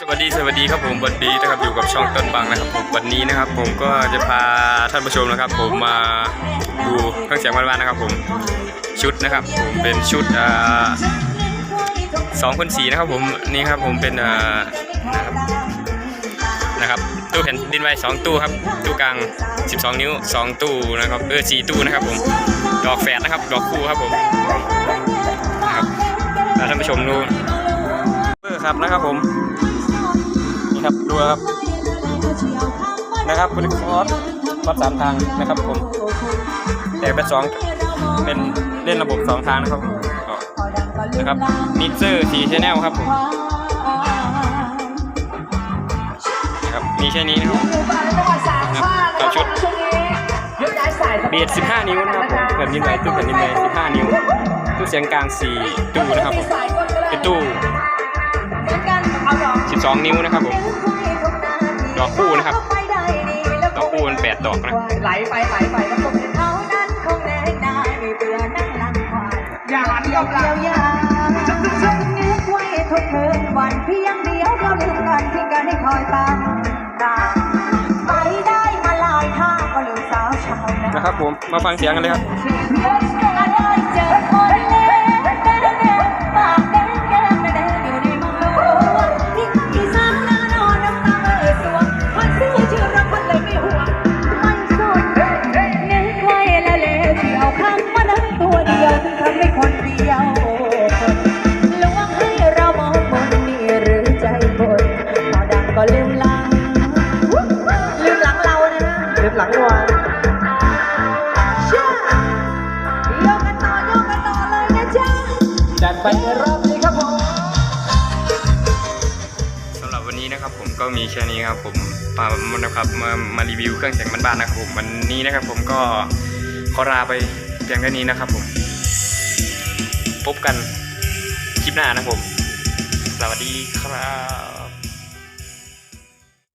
สวัสดีสวัสดีครับผมวันนี้นะครับอยู่กับช่องต้นบังนะครับผมวันนี้นะครับ ผมก็จะพาท่านผู้ชมนะครับ ผมมาดูเครื่องเสียงบ้านๆนะครับ ผมชุดนะครับ ผมเป็นชุดอ่าสองคนสีนะครับผมนี่ครับผมเป็นอ่านะครับนะครับตู้แผ่นดินไว้สองตู้ครับตู้กลาง 12 นิ้ว 2 ตู้นะครับเออสี่ตู้นะครับ ผมดอกแฝดนะครับ ดอกคู่ครับผมนะครับท่านผู้ชมดูเบอร์ครับนะครับผม ครับดูครับนะครับเป็นคอร์สคอร์สสามทางนะครับผม แต่เป็นสองเป็นเล่นระบบสองทางนะครับก็นะครับมิกเซอร์สี่ชแนลครับผมนะครับมีแค่นี้นะครับต่อชุดเบียด15 นิ้วนะครับผมแผ่นดินไหวตู้แผ่นดินไหว15 นิ้วตู้เสียงกลาง4ตู้นะครับผมเป็นตู้12 นิ้วนะครับผม ดอกคู่นะครับ ดอกคู่มัน8ดอกนะ ไหลไปไหลไปแล้วก็เป็นเขานั้นคงแน่นายไม่เบื่อนั่งหลังควายอย่าหันกำลังยาวฉันนึกไว้ทุกคืนวันเพียงเดียวเราลืมกันที่กันให้คอยตามตามไปได้มาหลายท่าก็ลืมสาวชาวนานะครับผม มาฟังเสียงกันเลยครับ หลังวันเชื่อโยกกันต่อโยกกันต่อเลยนะจ๊ะจัดไปในรอบนี้ครับผมสำหรับวันนี้นะครับผมก็มีแค่นี้ครับผมมานะครับมามารีวิวเครื่องเสียงบ้านๆนะครับผมวันนี้นะครับผมก็ขอลาไปเพียงแค่นี้นะครับผม พบกันคลิปหน้านะครับผม สวัสดีครับ